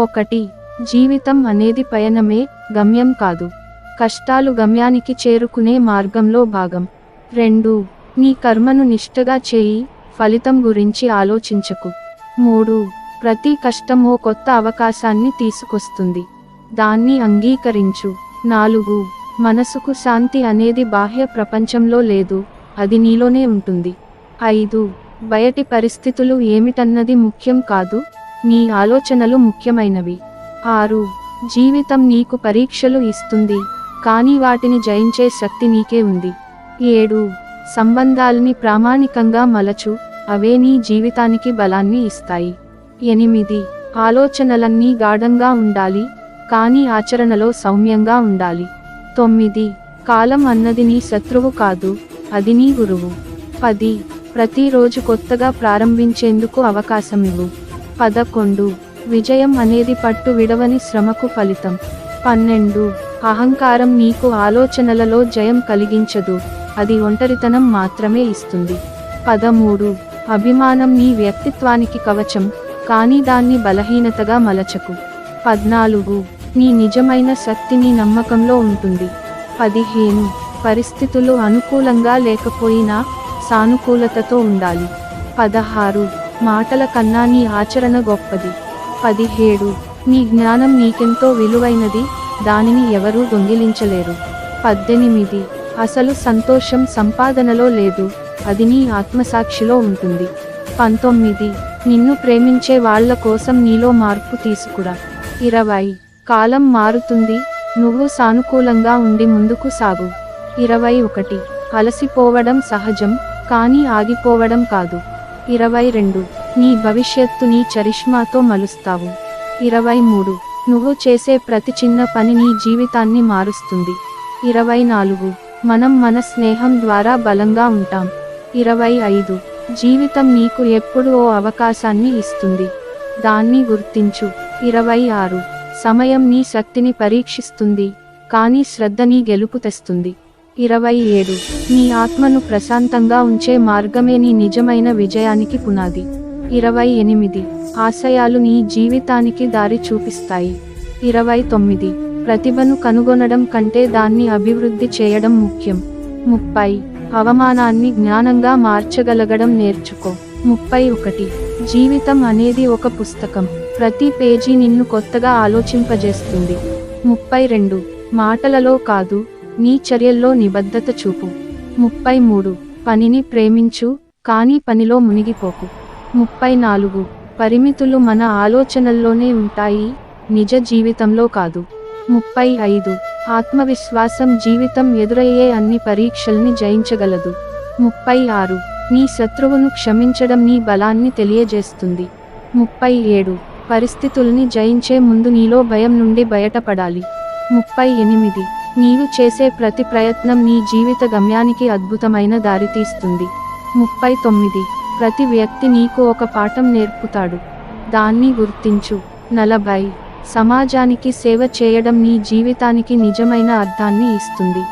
ఒకటి. జీవితం అనేది పయనమే గమ్యం కాదు. కష్టాలు గమ్యానికి చేరుకునే మార్గంలో భాగం. రెండు. నీ కర్మను నిష్ఠగా చేయి ఫలితం గురించి ఆలోచించకు. మూడు. ప్రతి కష్టం ఓ కొత్త అవకాశాన్ని తీసుకొస్తుంది. దాన్ని అంగీకరించు. నాలుగు. మనసుకు శాంతి అనేది బాహ్య ప్రపంచంలో లేదు అది నీలోనే ఉంటుంది. ఐదు. బయటి పరిస్థితులు ఏమిటన్నది ముఖ్యం కాదు నీ ఆలోచనలు ముఖ్యమైనవి. ఆరు జీవితం నీకు పరీక్షలు ఇస్తుంది కానీ వాటిని జయించే శక్తి నీకే ఉంది. ఏడు సంబంధాల్ని ప్రామాణికంగా మలచు అవే నీ జీవితానికి బలాన్ని ఇస్తాయి. ఎనిమిది ఆలోచనలన్నీ గాఢంగా ఉండాలి కానీ ఆచరణలో సౌమ్యంగా ఉండాలి. తొమ్మిది కాలం అన్నది నీ శత్రువు కాదు అది నీ గురువు. పది ప్రతిరోజు కొత్తగా ప్రారంభించేందుకు అవకాశం ఇవ్వు. పదకొండు. విజయం అనేది పట్టు విడవని శ్రమకు ఫలితం. పన్నెండు. అహంకారం నీకు ఆలోచనలలో జయం కలిగించదు. అది ఒంటరితనం మాత్రమే ఇస్తుంది. పదమూడు. అభిమానం నీ వ్యక్తిత్వానికి కవచం కానీ దాన్ని బలహీనతగా మలచకు. పద్నాలుగు. నీ నిజమైన శక్తి నీ నమ్మకంలో ఉంటుంది. పదిహేను. పరిస్థితులు అనుకూలంగా లేకపోయినా సానుకూలతతో ఉండాలి. పదహారు. మాటల కన్నా నీ ఆచరణ గొప్పది. పదిహేడు. నీ జ్ఞానం నీకెంతో విలువైనది దానిని ఎవరూ దొంగిలించలేరు. పద్దెనిమిది. అసలు సంతోషం సంపాదనలో లేదు అది నీ ఆత్మసాక్షిలో ఉంటుంది. పంతొమ్మిది. నిన్ను ప్రేమించే వాళ్ళ కోసం నీలో మార్పు తీసుకురా. ఇరవై. కాలం మారుతుంది నువ్వు సానుకూలంగా ఉండి ముందుకు సాగు. ఇరవై ఒకటి. అలసిపోవడం సహజం కానీ ఆగిపోవడం కాదు. ఇరవై రెండు నీ భవిష్యత్తు నీ చరిష్మాతో మలుస్తావు. ఇరవై మూడు నువ్వు చేసే ప్రతి చిన్న పని నీ జీవితాన్ని మారుస్తుంది. ఇరవై నాలుగు మనం మన స్నేహం ద్వారా బలంగా ఉంటాం. ఇరవై ఐదు జీవితం నీకు ఎప్పుడు ఓ అవకాశాన్ని ఇస్తుంది. దాన్ని గుర్తించు. ఇరవై ఆరు సమయం నీ శక్తిని పరీక్షిస్తుంది. కానీ శ్రద్ధ నీ గెలుపు తెస్తుంది. ఇరవై ఏడు. నీ ఆత్మను ప్రశాంతంగా ఉంచే మార్గమే నీ నిజమైన విజయానికి పునాది. ఇరవై ఎనిమిది. ఆశయాలు నీ జీవితానికి దారి చూపిస్తాయి. ఇరవై తొమ్మిది. ప్రతిభను కనుగొనడం కంటే దాన్ని అభివృద్ధి చేయడం ముఖ్యం. ముప్పై. అవమానాన్ని జ్ఞానంగా మార్చగలగడం నేర్చుకో. ముప్పై ఒకటి. జీవితం అనేది ఒక పుస్తకం. ప్రతి పేజీ నిన్ను కొత్తగా ఆలోచింపజేస్తుంది. ముప్పై రెండు. మాటలలో కాదు నీ చర్యల్లో నిబద్ధత చూపు. ముప్పై మూడు. పనిని ప్రేమించు కానీ పనిలో మునిగిపోకు. ముప్పై నాలుగు. పరిమితులు మన ఆలోచనల్లోనే ఉంటాయి నిజ జీవితంలో కాదు. ముప్పై ఐదు. ఆత్మవిశ్వాసం జీవితం ఎదురయ్యే అన్ని పరీక్షల్ని జయించగలదు. ముప్పై ఆరు. నీ శత్రువును క్షమించడం నీ బలాన్ని తెలియజేస్తుంది. ముప్పై ఏడు. పరిస్థితుల్ని జయించే ముందు నీలో భయం నుండి బయటపడాలి. ముప్పై ఎనిమిది. నీవు చేసే ప్రతి ప్రయత్నం నీ జీవిత గమ్యానికి అద్భుతమైన దారితీస్తుంది ముప్పై తొమ్మిది. ప్రతి వ్యక్తి నీకు ఒక పాఠం నేర్పుతాడు. దాన్ని గుర్తించు. నలభై. సమాజానికి సేవ చేయడం నీ జీవితానికి నిజమైన అర్థాన్ని ఇస్తుంది.